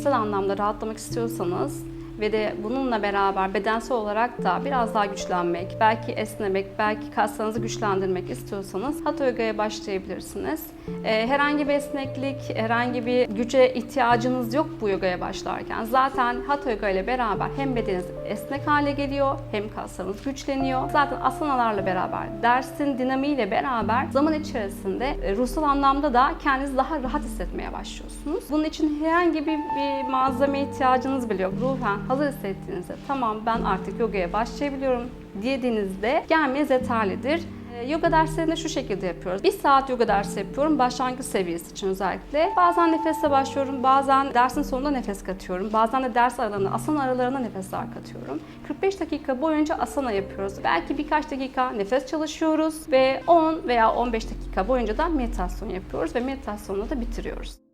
zihinsel anlamda rahatlamak istiyorsanız ve de bununla beraber bedensel olarak da biraz daha güçlenmek, belki esnemek, belki kaslarınızı güçlendirmek istiyorsanız Hatha Yoga'ya başlayabilirsiniz. Ee, herhangi bir esneklik, herhangi bir güce ihtiyacınız yok bu yogaya başlarken. Zaten Hatha Yoga ile beraber hem bedeniniz esnek hale geliyor, hem kaslarınız güçleniyor. Zaten asanalarla beraber, dersin dinamiğiyle beraber zaman içerisinde e, ruhsal anlamda da kendinizi daha rahat hissetmeye başlıyorsunuz. Bunun için herhangi bir, bir malzeme ihtiyacınız bile yok. Ruhen hazır hissettiğinizde tamam ben artık yogaya başlayabiliyorum dediğinizde gelmeniz yeterlidir. Ee, Yoga derslerinde şu şekilde yapıyoruz. Bir saat yoga dersi yapıyorum başlangıç seviyesi için özellikle. Bazen nefesle başlıyorum, bazen dersin sonunda nefes katıyorum. Bazen de ders aralarına, asana aralarına nefesler katıyorum. 45 dakika boyunca asana yapıyoruz. Belki birkaç dakika nefes çalışıyoruz ve 10 veya 15 dakika boyunca da meditasyon yapıyoruz ve meditasyonla da bitiriyoruz.